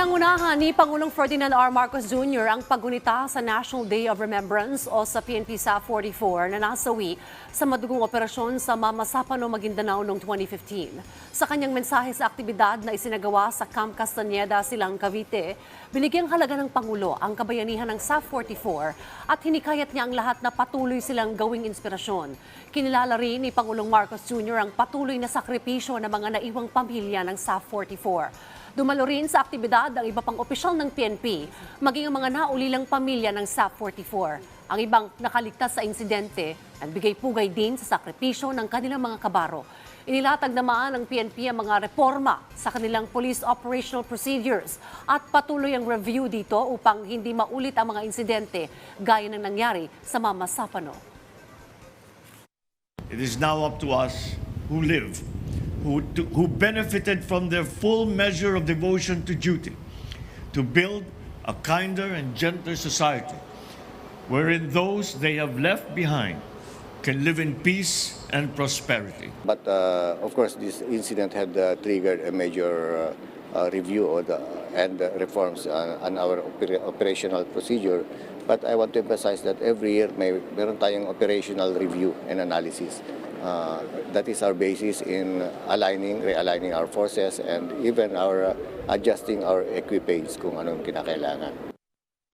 Pinangunahan ni Pangulong Ferdinand R. Marcos Jr. ang paggunita sa National Day of Remembrance o sa PNP sa 44 na nasawi sa madugong operasyon sa Mamasapano, Maguindanao noong 2015. Sa kanyang mensahe sa aktibidad na isinagawa sa Camp Castaneda, Silang Cavite, binigyang halaga ng Pangulo ang kabayanihan ng SAF 44 at hinikayat niya ang lahat na patuloy silang gawing inspirasyon. Kinilala rin ni Pangulong Marcos Jr. ang patuloy na sakripisyo ng mga naiwang pamilya ng SAF 44. Dumalo rin sa aktibidad ang iba pang opisyal ng PNP, maging ang mga naulilang pamilya ng SAP 44. Ang ibang nakaligtas sa insidente, nagbigay pugay din sa sakripisyo ng kanilang mga kabaro. Inilatag naman ng PNP ang mga reforma sa kanilang police operational procedures at patuloy ang review dito upang hindi maulit ang mga insidente gaya ng nangyari sa Mama Sapano. It is now up to us who live, who, to, who benefited from their full measure of devotion to duty, to build a kinder and gentler society, wherein those they have left behind can live in peace and prosperity. But uh, of course, this incident had uh, triggered a major uh, uh, review of the, and reforms on our opera- operational procedure. But I want to emphasize that every year may meron tayong operational review and analysis. Uh, that is our basis in aligning, realigning our forces and even our uh, adjusting our equipage kung anong kinakailangan.